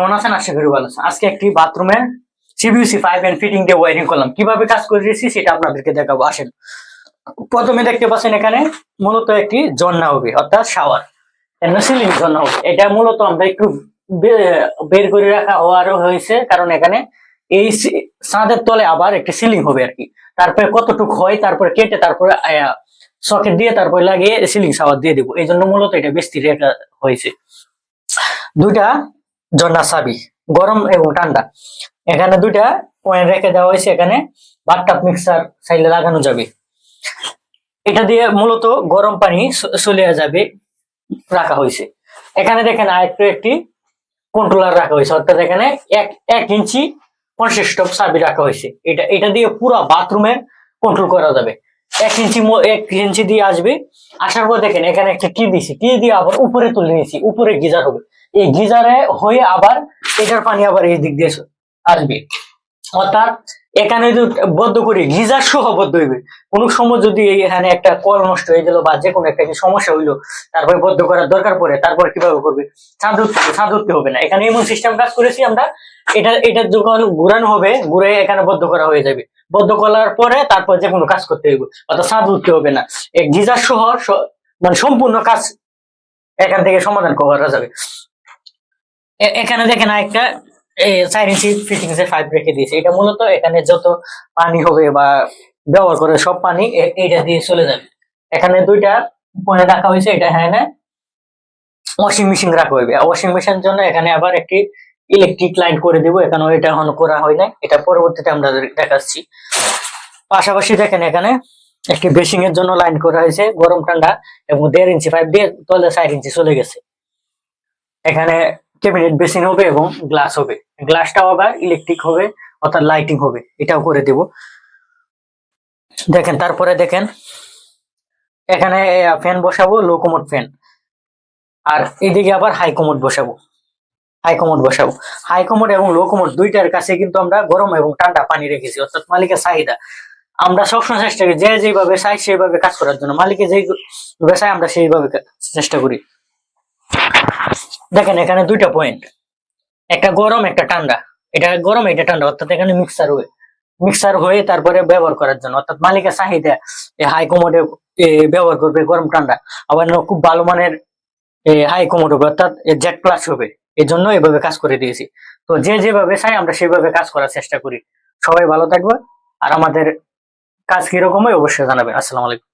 কেমন আছেন? আশা করি ভালো আছেন। আজকে একটি বাথরুমের সিবিউসি ফাইভ এন্ড ফিটিং দিয়ে ওয়ারিং করলাম। কীভাবে কাজ করেছি সেটা আপনাদেরকে দেখাবো। আসেন। প্রথমে দেখতে পাচ্ছেন এখানে মূলত একটি ঝর্ণা হবে, অর্থাৎ শাওয়ার সিলিং ঝর্ণা হবে। এটা মূলত আমরা একটু বের করে রাখা হওয়ার হয়েছে, কারণ এখানে এই ছাদের তলে আবার একটি সিলিং হবে আর কি। তারপরে কতটুকু হয়, তারপরে কেটে, তারপরে সকেট দিয়ে তারপরে লাগিয়ে সিলিং শাওয়ার দিয়ে দিব। এই জন্য মূলত এটা বেশি রেখা হয়েছে। দুইটা ঝর্ণা চাবি গরম এবং ঠান্ডা। এখানে দুইটা পয়েন্ট রেখে দেওয়া হয়েছে, এখানে বাথটাব মিক্সার সাইডে লাগানো যাবে। এটা দিয়ে মূলত গরম পানি চলে যাবে, রাখা হয়েছে। এখানে দেখেন আরেকটু একটি কন্ট্রোলার রাখা হয়েছে, অর্থাৎ এখানে এক এক ইঞ্চি কনসিস্ট অফ চাবি রাখা হয়েছে। এটা এটা দিয়ে পুরো বাথরুমের কন্ট্রোল করা যাবে। এক ইঞ্চি এক ইঞ্চি দিয়ে আসবে। আসার পর দেখেন, এখানে একটা কি দিছি? কি দিয়ে আবার উপরে তুলে নিয়েছি উপরে গিজার হবে। এই গিজারে হয়ে আবার এটার পানি আবার এই দিক দিয়ে আসবে। অর্থাৎ এখানে যদি বদ্ধ করি গিজার সহ বদ্ধ হইবে। কোন সময় যদি এখানে একটা কল নষ্ট হয়ে গেল বা যে কোনো একটা সমস্যা হইল, তারপরে বদ্ধ করার দরকার পড়ে, তারপর কীভাবে করবে? ছাদ উঠতে হবে না। এখানে এমন সিস্টেম কাজ করেছি আমরা, এটা এটা যখন ঘুরানো হবে, ঘুরে এখানে বদ্ধ করা হয়ে যাবে। বদ্ধ করার পরে তারপর যে কোনো কাজ করতে হবে অর্থাৎ ছাদ উঠতে হবে না। গিজার সহ মানে সম্পূর্ণ কাজ এখান থেকে সমাধান করা যাবে। এখানে দেখেন একটা ইঞ্চি পাইপ রেখে এটা মূলত এখানে যত পানি হবে বা ব্যবহার করে সব পানি দিয়ে চলে যাবে। এখানে দুইটা রাখা হয়েছে, এটা হ্যাঁ ওয়াশিং মেশিন রাখা হবে ওয়াশিং মেশিনের জন্য এখানে আবার একটি ইলেকট্রিক লাইন করে দিব। এখানে এটা এখন করা হয় নাই। এটা পরবর্তীতে আমরা দেখাচ্ছি। পাশাপাশি দেখেন এখানে একটি বেসিং এর জন্য লাইন করা হয়েছে গরম ঠান্ডা এবং দেড় ইঞ্চি পাইপ দিয়ে তলে চার ইঞ্চি চলে গেছে। এখানে ক্যাবিনেট বেসিন হবে এবং গ্লাস হবে। গ্লাসটাও আবার ইলেকট্রিক হবে, অর্থাৎ লাইটিং হবে, এটাও করে দেব। দেখেন, তারপরে দেখেন, এখানে ফ্যান বসাবো লো কমোড ফ্যান আর এদিকে আবার হাই কমোড বসাবো। হাই কমোড বসাবো। হাই কমোড এবং লো কমোড দুইটার কাছে কিন্তু আমরা গরম এবং ঠান্ডা পানি রেখেছি, অর্থাৎ মালিকের চাহিদা। আমরা সবসময় চেষ্টা করি, যে যেভাবে চাই, সেইভাবে কাজ করার জন্য। মালিকের যেই চাই আমরা সেইভাবে চেষ্টা করি। দেখেন, এখানে দুইটা পয়েন্ট একটা গরম, একটা ঠান্ডা। এটা গরম, এটা ঠান্ডা। অর্থাৎ এখানে মিক্সার হয়ে মিক্সার হয়ে তারপরে ব্যবহার করার জন্য। অর্থাৎ মালিকের চাহিদা হাই কমোডে ব্যবহার করবে গরম, ঠান্ডা। আবার খুব ভালো মানের হাই কমোড হবে। অর্থাৎ জেট প্লাস হবে। এই জন্য এভাবে কাজ করে দিয়েছি। তো যে যেভাবে চাই আমরা সেভাবে কাজ করার চেষ্টা করি। সবাই ভালো থাকবে আর আমাদের কাজ কীরকম হয়, অবশ্যই জানাবেন। আসসালামু আলাইকুম।